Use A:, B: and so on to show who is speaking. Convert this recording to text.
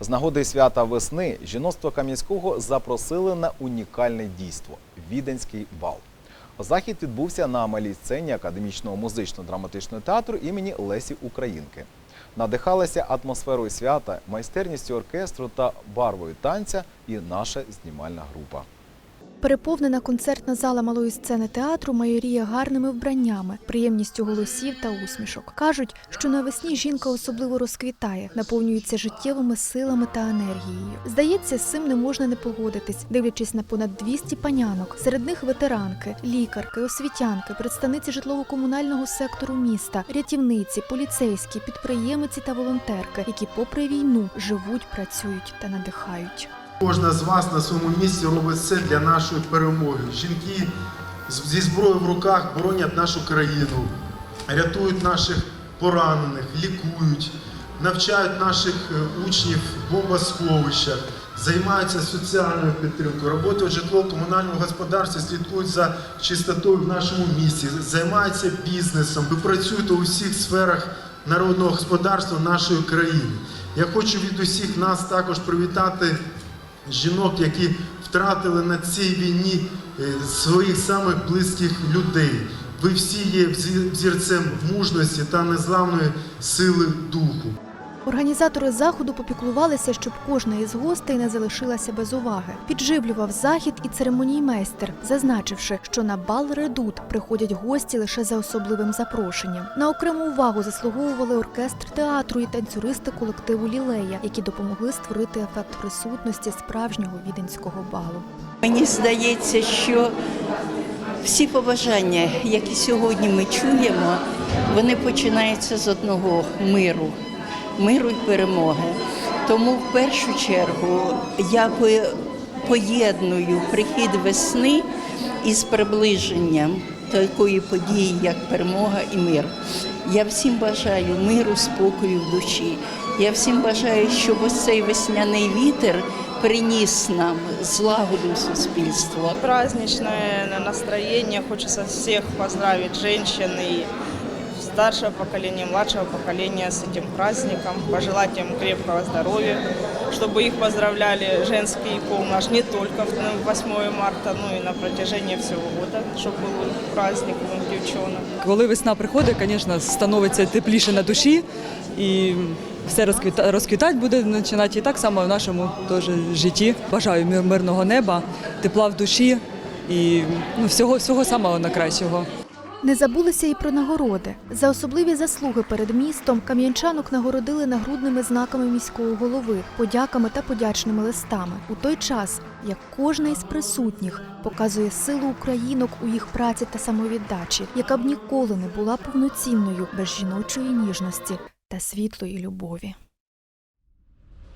A: З нагоди свята весни жіноцтво Кам'янського запросили на унікальне дійство Віденський бал. Захід відбувся на малій сцені академічного музично-драматичного театру імені Лесі Українки. Надихалася атмосферою свята, майстерністю оркестру та барвою танця і наша знімальна група.
B: Переповнена концертна зала малої сцени театру майоріє гарними вбраннями, приємністю голосів та усмішок. Кажуть, що навесні жінка особливо розквітає, наповнюється життєвими силами та енергією. Здається, з цим не можна не погодитись, дивлячись на понад 200 панянок. Серед них ветеранки, лікарки, освітянки, представниці житлово-комунального сектору міста, рятівниці, поліцейські, підприємиці та волонтерки, які, попри війну, живуть, працюють та надихають.
C: Кожна з вас на своєму місці робить все для нашої перемоги. Жінки зі зброєю в руках боронять нашу країну, рятують наших поранених, лікують, навчають наших е, учнів в бомбосховищах, займаються соціальною підтримкою, роботою в житлово-комунальному господарстві, слідкують за чистотою в нашому місті, займаються бізнесом. Ви працюєте у всіх сферах народного господарства нашої країни. Я хочу від усіх нас також привітати жінок, які втратили на цій війні е, своїх самих близьких людей. Ви всі є взі- взірцем мужності та незламної сили духу.
B: Організатори заходу попіклувалися, щоб кожна із гостей не залишилася без уваги. Підживлював захід і церемоніймейстер, зазначивши, що на бал редут приходять гості лише за особливим запрошенням. На окрему увагу заслуговували оркестр театру і танцюристи колективу Лілея, які допомогли створити ефект присутності справжнього віденського балу.
D: Мені здається, що всі побажання, які сьогодні ми чуємо, вони починаються з одного миру, миру і перемоги. Тому в першу чергу я поєдную прихід весни із приближенням такої події, як перемога і мир. Я всім бажаю миру, спокою в душі. Я всім бажаю, щоб ось цей весняний вітер приніс нам злагоду в суспільство.
E: праздничное настроение. Хочется всех поздравить женщин и старшего поколения, младшего поколения с этим праздником. Пожелать им крепкого здоровья, чтобы их поздравляли женский пол наш не только в ну, 8 марта, но и на протяжении всего года, чтобы был праздник у девчонок.
F: Коли весна приходить, звісно, становиться тепліше на душі і все розквіта, розквітати буде починати і так само в нашому теж житті. Бажаю мир- мирного неба, тепла в душі і ну, всього, всього самого найкращого.
B: Не забулися і про нагороди. За особливі заслуги перед містом кам'янчанок нагородили нагрудними знаками міського голови, подяками та подячними листами. У той час, як кожна із присутніх показує силу українок у їх праці та самовіддачі, яка б ніколи не була повноцінною без жіночої ніжності та світлої любові.